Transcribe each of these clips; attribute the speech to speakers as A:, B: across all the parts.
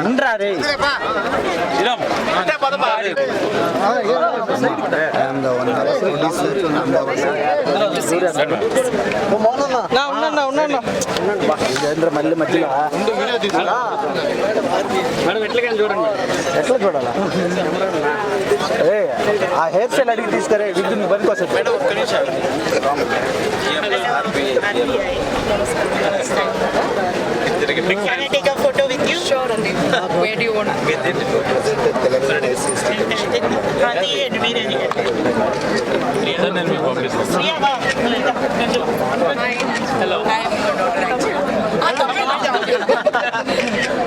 A: అండ్రా రే
B: ఉన్నా ఉన్నా
A: మళ్ళీ మధ్యలో ఎట్లా చూడాలా ఏ ఆ హెయిర్ స్టైల్ అడిగి తీసుకురే విద్యుత్ బండి కోసం
C: Can I take a photo Where do you want? Gandhi Admir Hello. I am your daughter actually.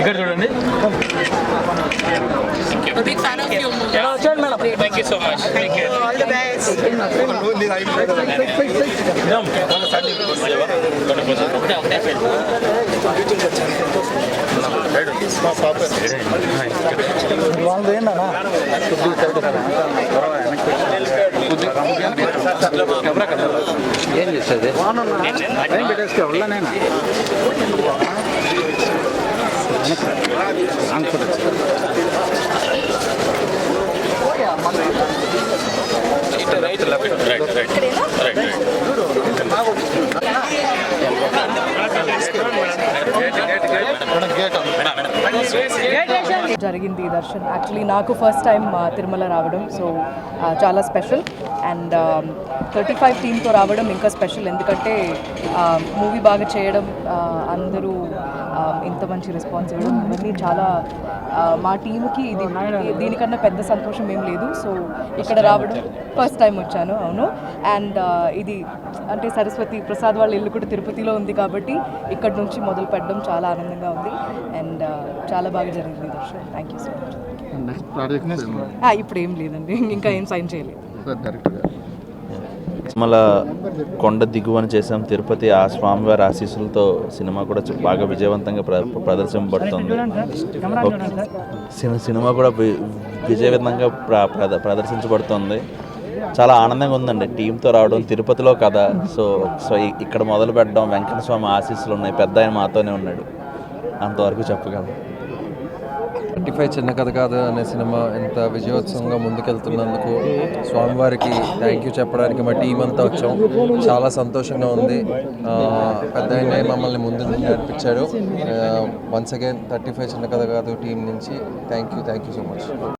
D: ఇక్కడ చూడండి థ్యాంక్ యూ సో మచ్
A: ఏంటన్నా ఏం చేసేది పెట్టేసుకో
D: రైట్ రైట్ రైట్ రైట్
E: జరిగింది ఈ దర్శన్. యాక్చువల్లీ నాకు ఫస్ట్ టైం తిరుమల రావడం. సో చాలా స్పెషల్ అండ్ థర్టీ ఫైవ్ టీమ్తో రావడం ఇంకా స్పెషల్ ఎందుకంటే మూవీ బాగా చేయడం అందరూ ఇంత మంచి రెస్పాన్స్ ఇవ్వడం ఇవన్నీ చాలా మా టీంకి ఇది దీనికన్నా పెద్ద సంతోషం ఏం లేదు. సో ఇక్కడ రావడం ఫస్ట్ టైం వచ్చాను అవును. అండ్ ఇది అంటే సరస్వతి ప్రసాద్ వాళ్ళ ఇల్లు కూడా తిరుపతిలో ఉంది కాబట్టి ఇక్కడ నుంచి మొదలు పెట్టడం చాలా ఆనందంగా ఉంది. అండ్ చాలా బాగా జరిగింది దర్శనం థ్యాంక్ యూ సో మచ్ ఇప్పుడు ఏం లేదండి. ఇంకా ఏం సైన్ చేయలేదు.
F: మళ్ళా కొండ దిగువన చేసాం తిరుపతి ఆ స్వామివారి ఆశీస్సులతో సినిమా కూడా బాగా విజయవంతంగా ప్ర ప్రదర్శింపబడుతుంది. సినిమా కూడా విజయవంతంగా ప్రద- ప్రదర్శించబడుతుంది. చాలా ఆనందంగా ఉందండి టీంతో రావడం తిరుపతిలో కథ. సో సో ఇక్కడ మొదలు పెట్టడం వెంకట స్వామి ఆశీస్సులు ఉన్నాయి. పెద్ద ఆయన మాతోనే ఉన్నాడు. అంతవరకు చెప్పగలను.
G: థర్టీ ఫైవ్ చిన్న కథ కాదు అనే సినిమా ఎంత విజయోత్సవంగా ముందుకెళ్తున్నందుకు స్వామివారికి థ్యాంక్ యూ చెప్పడానికి మా టీం అంతా వచ్చాం. చాలా సంతోషంగా ఉంది. ఆ, పెద్ద మమ్మల్ని ముందు నడిపించాడు. వన్స్ అగైన్ థర్టీ ఫైవ్ చిన్న కథ కాదు టీం నుంచి thank you thank you so much